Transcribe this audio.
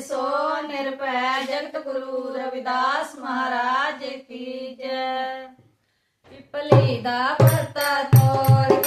ਸੋ ਨਿਰਭੈ ਜਗਤ ਗੁਰੂ ਰਵਿਦਾਸ ਮਹਾਰਾਜ ਕੀ ਜੈ। ਪਿਪਲੀ ਦਾ ਪੱਤਾ ਤੋੜ